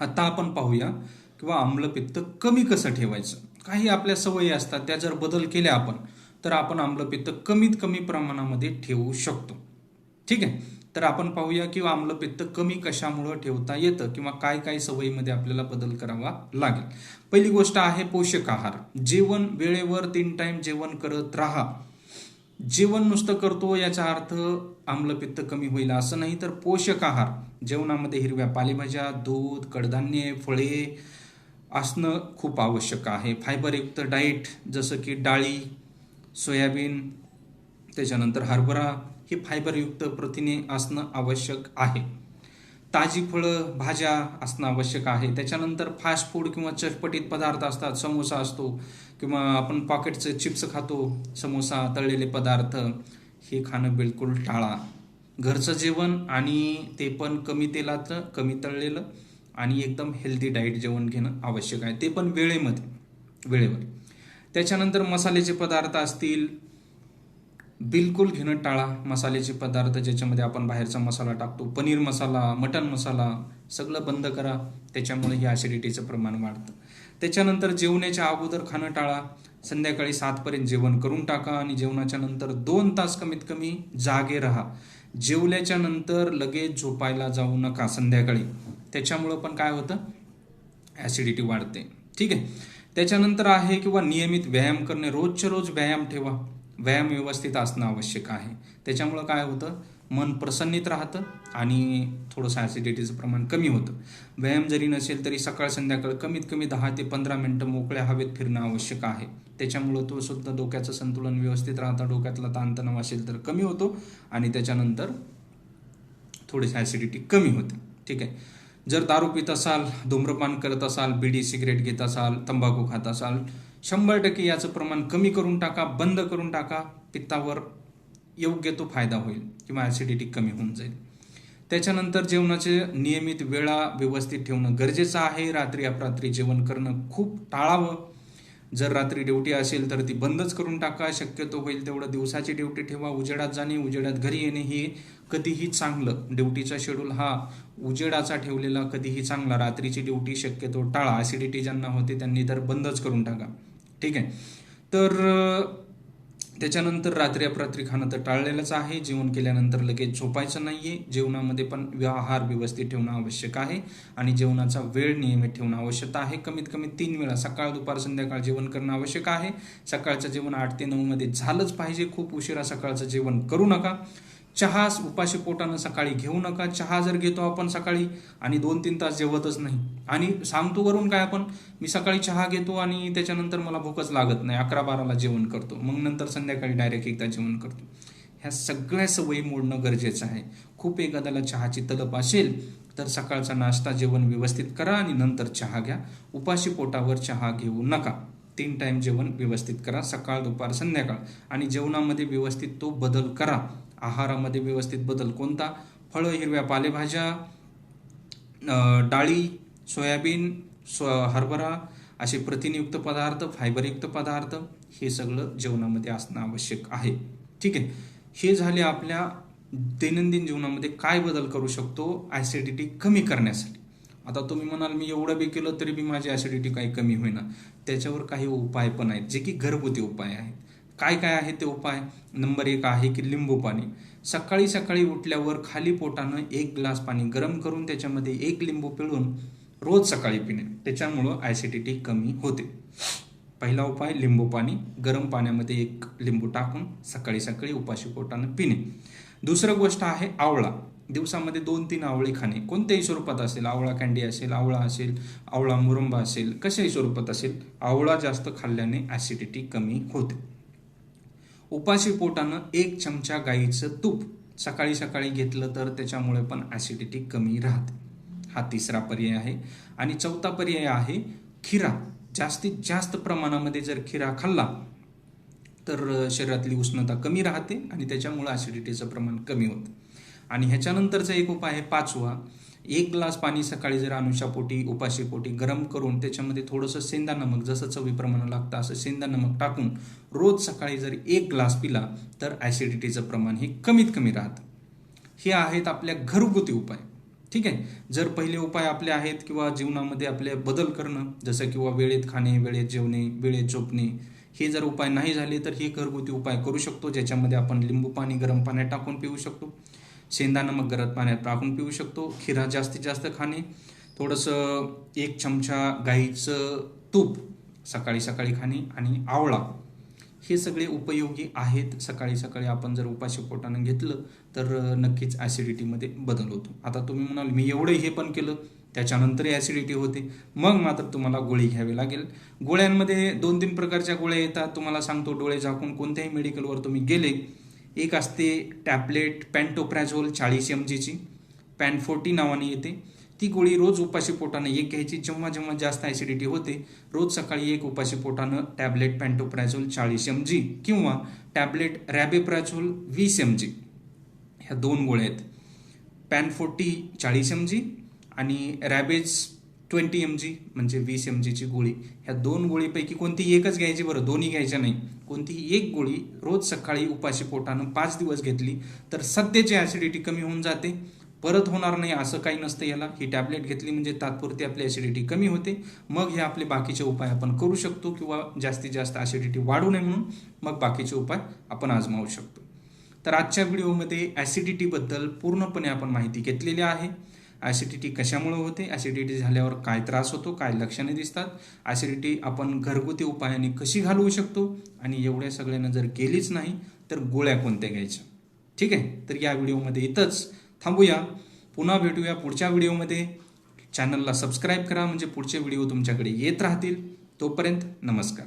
आता आपण पाहूया किंवा आम्लपित्त कमी कसं ठेवायचं. काही आपल्या सवयी असतात त्या जर बदल केल्या आपण तर आपण आम्लपित्त कमीत कमी प्रमाणामध्ये ठेवू शकतो. ठीक आहे? तर आपण पाहूया किंवा आम्लपित्त कमी कशामुळं ठेवता येतं किंवा काय काय सवयीमध्ये आपल्याला बदल करावा लागेल. पहिली गोष्ट आहे पोषक आहार. जेवण वेळेवर तीन टाइम जेवण करत राहा. जेवण नुसतं करतो याचा अर्थ आम्लपित्त कमी होईल असं नाही तर पोषक आहार जेवणामध्ये हिरव्या पालेभाज्या दूध कडधान्ये फळे असणं खूप आवश्यक आहे. फायबरयुक्त डाईट जसं की डाळी सोयाबीन त्याच्यानंतर हरभरा ही फायबरयुक्त प्रथिने असणं आवश्यक आहे. ताजी फळं भाज्या असणं आवश्यक आहे. त्याच्यानंतर फास्ट फूड किंवा चटपटीत पदार्थ असतात समोसा असतो किंवा आपण पॉकेटचे चिप्स खातो समोसा तळलेले पदार्थ हे खाणं बिलकुल टाळा. घरचं जेवण आणि ते पण कमी तेलाचं कमी तळलेलं आणि एकदम हेल्दी डाईट जेवण घेणं आवश्यक आहे. ते पण वेळेमध्ये वेळेवर. त्याच्यानंतर मसाल्याचे पदार्थ असतील बिलकुल घेणं टाळा. मसाल्याचे पदार्थ ज्याच्यामध्ये आपण बाहेरचा मसाला टाकतो पनीर मसाला मटन मसाला सगळं बंद करा. त्याच्यामुळे हे ॲसिडिटीचं प्रमाण वाढतं. त्याच्यानंतर जेवण्याच्या अगोदर खाणं टाळा. संध्याकाळी सातपर्यंत जेवण करून टाका आणि जेवणाच्या नंतर दोन तास कमीत कमी जागे राहा. जेवल्याच्या नंतर लगेच झोपायला जाऊ नका संध्याकाळी. त्याच्यामुळं पण काय होतं? ॲसिडिटी वाढते. ठीक आहे? त्याच्यानंतर आहे किंवा नियमित व्यायाम करणे. रोजच्या रोज व्यायाम ठेवा. व्यायाम व्यवस्थित असणं आवश्यक आहे. त्याच्यामुळं काय होतं मन प्रसन्नित राहतं आणि थोडंसं ॲसिडिटीचं प्रमाण कमी होतं. व्यायाम जरी नसेल तरी सकाळ संध्याकाळ कमीत कमी दहा ते पंधरा मिनटं मोकळ्या हवेत फिरणं आवश्यक आहे. त्याच्यामुळं तो सुद्धा डोक्याचं संतुलन व्यवस्थित राहतं डोक्यातला ताणतणाव असेल तर कमी होतो आणि त्याच्यानंतर थोडीशी ॲसिडिटी कमी होते. ठीक आहे? जर दारू पित असाल धूम्रपान करत असाल बीडी सिगरेट घेत असाल तंबाखू खात असाल शंभर टक्के याचं प्रमाण कमी करून टाका बंद करून टाका पित्तावर योग्य तो फायदा होईल किंवा ॲसिडिटी कमी होऊन जाईल. त्याच्यानंतर जेवणाचे नियमित वेळा व्यवस्थित ठेवणं गरजेचं आहे. रात्री अपरात्री जेवण करणं खूप टाळावं. जर रात्री ड्युटी असेल तर ती बंदच करून टाका. शक्यतो होईल तेवढं दिवसाची ड्युटी ठेवा. उजेडात जाणे उजेडात घरी येणे हे कधीही चांगलं. ड्युटीचा शेड्यूल हा उजेडाचा ठेवलेला कधीही चांगला. रात्रीची ड्युटी शक्यतो टाळा. ॲसिडिटी ज्यांना होते त्यांनी तर बंदच करून टाका. ठीक आहे. तर त्याच्यानंतर रात्री अपरात्री खाणं तर टाळलेलंच आहे. जेवण केल्यानंतर लगेच झोपायचं नाहीये. जेवणामध्ये पण आहार व्यवस्थित ठेवणं आवश्यक आहे. आणि जेवणाचा वेळ नियमित ठेवणं आवश्यक आहे. कमीत कमी तीन वेळा सकाळ दुपार संध्याकाळ जेवण करणं आवश्यक आहे. सकाळचं जेवण आठ ते नऊमध्ये झालंच पाहिजे. खूप उशिरा सकाळचं जेवण करू नका. चहा उपाशी पोटानं सकाळी घेऊ नका. चहा जर घेतो आपण सकाळी आणि दोन तीन तास जेवतच नाही. आणि सांगतो वरून काय आपण? मी सकाळी चहा घेतो आणि त्याच्यानंतर मला भूकच लागत नाही. अकरा बाराला जेवण करतो. मग नंतर संध्याकाळी डायरेक्ट एकदा जेवण करतो. ह्या सगळ्या सवयी मोडणं गरजेचं आहे. खूप एखाद्याला चहाची तलप असेल तर सकाळचा नाश्ता जेवण व्यवस्थित करा आणि नंतर चहा घ्या. उपाशी पोटावर चहा घेऊ नका. तीन टाईम जेवण व्यवस्थित करा. सकाळ दुपार संध्याकाळ. आणि जेवणामध्ये व्यवस्थित तो बदल करा. आहारामध्ये व्यवस्थित बदल कोणता? फळं हिरव्या पालेभाज्या डाळी सोयाबीन स्व हरभरा असे प्रथिनयुक्त पदार्थ फायबरयुक्त पदार्थ हे सगळं जेवणामध्ये असणं आवश्यक आहे. ठीक आहे. हे झाले आपल्या दैनंदिन जीवनामध्ये काय बदल करू शकतो? ॲसिडिटी कमी करण्यासाठी. आता तुम्ही म्हणाल मी एवढं बी केलं तरी बी माझी ॲसिडिटी काही कमी होईना. त्याच्यावर काही उपाय पण आहेत जे की घरगुती उपाय आहेत. काय काय आहे ते उपाय? नंबर एक आहे की लिंबू पाणी. सकाळी सकाळी उठल्यावर खाली पोटानं एक ग्लास पाणी गरम करून त्याच्यामध्ये एक लिंबू पिळून रोज सकाळी पिणे. त्याच्यामुळं ॲसिडिटी कमी होते. पहिला उपाय लिंबू पाणी. गरम पाण्यामध्ये एक लिंबू टाकून सकाळी सकाळी उपाशी पोटानं पिणे. दुसरं गोष्ट आहे आवळा. दिवसामध्ये दोन तीन आवळे खाणे. कोणत्याही स्वरूपात असेल आवळा कँडी असेल आवळा असेल आवळा मुरुंबा असेल कशाही स्वरूपात असेल आवळा जास्त खाल्ल्याने ॲसिडिटी कमी होते. उपाशी पोटानं एक चमचा गाईचं तूप सकाळी सकाळी घेतलं तर त्याच्यामुळे पण ॲसिडिटी कमी राहते. हा तिसरा पर्याय आहे. आणि चौथा पर्याय आहे खिरा. जास्तीत जास्त प्रमाणामध्ये जर खिरा खाल्ला तर शरीरातली उष्णता कमी राहते आणि त्याच्यामुळे ॲसिडिटीचं प्रमाण कमी होतं. आणि ह्याच्यानंतरचा एक उपाय आहे पाचवा. एक ग्लास पाणी सकाळी जर अनुषापोटी उपाशीपोटी गरम करून त्याच्यामध्ये थोडंसं सेंदा नमक जसं चवीप्रमाणे लागतं असं सेंदा नमक टाकून रोज सकाळी जर एक ग्लास पिला तर ॲसिडिटीचं प्रमाण हे कमीत कमी राहतं. हे आहेत आपल्या घरगुती उपाय. ठीक आहे? जर पहिले उपाय आपले आहेत किंवा जीवनामध्ये आपले बदल करणं जसं किंवा वेळेत खाणे वेळेत जेवणे वेळेत झोपणे हे जर उपाय नाही झाले तर हे घरगुती उपाय करू शकतो ज्याच्यामध्ये आपण लिंबू पाणी गरम पाण्यात टाकून पिऊ शकतो. शेंदा नमक गरम पाण्यात टाकून पिऊ शकतो. खिरा जास्तीत जास्त खाणे. थोडंसं एक चमचा गाईचं तूप सकाळी सकाळी खाणे आणि आवळा. हे सगळे उपयोगी आहेत. सकाळी सकाळी आपण जर उपाशी पोटानं घेतलं तर नक्कीच ॲसिडिटीमध्ये बदल होतो. आता तुम्ही म्हणाल मी एवढं हे पण केलं त्याच्यानंतरही ॲसिडिटी होते. मग मात्र तुम्हाला गोळी घ्यावी लागेल. गोळ्यांमध्ये दोन तीन प्रकारच्या गोळ्या येतात. तुम्हाला सांगतो डोळे झाकून कोणत्याही मेडिकलवर तुम्ही गेले एक असते टॅबलेट पॅन्टोप्रॅझोल चाळीस एम जीची पॅन फोर्टी नावाने येते. ती गोळी रोज उपाशी पोटानं एक घ्यायची. जेव्हा जेव्हा जास्त ॲसिडिटी होते रोज सकाळी एक उपाशी पोटानं टॅबलेट पॅन्टोप्रॅझोल चाळीस एम जी किंवा टॅबलेट रॅबेप्रॅझोल वीस एम जी ह्या दोन गोळ्या आहेत. पॅन फोर्टी चाळीस एम जी आणि रॅबेज ट्वेंटी एम जी म्हणजे वीस एम जीची गोळी. ह्या दोन गोळीपैकी कोणती एकच घ्यायची बरं दोन्ही घ्यायच्या नाही. कोणतीही एक गोळी रोज सकाळी उपाशी पोटानं पाच दिवस घेतली तर सध्याची ॲसिडिटी कमी होऊन जाते. परत होणार नाही असं काही नसतं याला. ही टॅबलेट घेतली म्हणजे तात्पुरती आपली ॲसिडिटी कमी होते. मग हे आपले बाकीचे उपाय आपण करू शकतो किंवा जास्तीत जास्त ॲसिडिटी वाढू नये म्हणून मग बाकीचे उपाय आपण आजमावू शकतो. तर आजच्या व्हिडिओमध्ये ॲसिडिटीबद्दल पूर्णपणे आपण माहिती घेतलेली आहे. ॲसिडिटी कशामुळे होते? ॲसिडिटी झाल्यावर काय त्रास होतो? काय लक्षणे दिसतात? ॲसिडिटी आपण घरगुती उपायाने कशी घालवू शकतो? आणि एवढ्या सगळ्यांना जर केलीच नाही तर गोळ्या कोणत्या घ्यायच्या? ठीक आहे? तर या व्हिडिओमध्ये इथंच थांबूया. पुन्हा भेटूया पुढच्या व्हिडिओमध्ये. चॅनलला सबस्क्राईब करा म्हणजे पुढचे व्हिडिओ तुमच्याकडे येत राहतील. तोपर्यंत नमस्कार.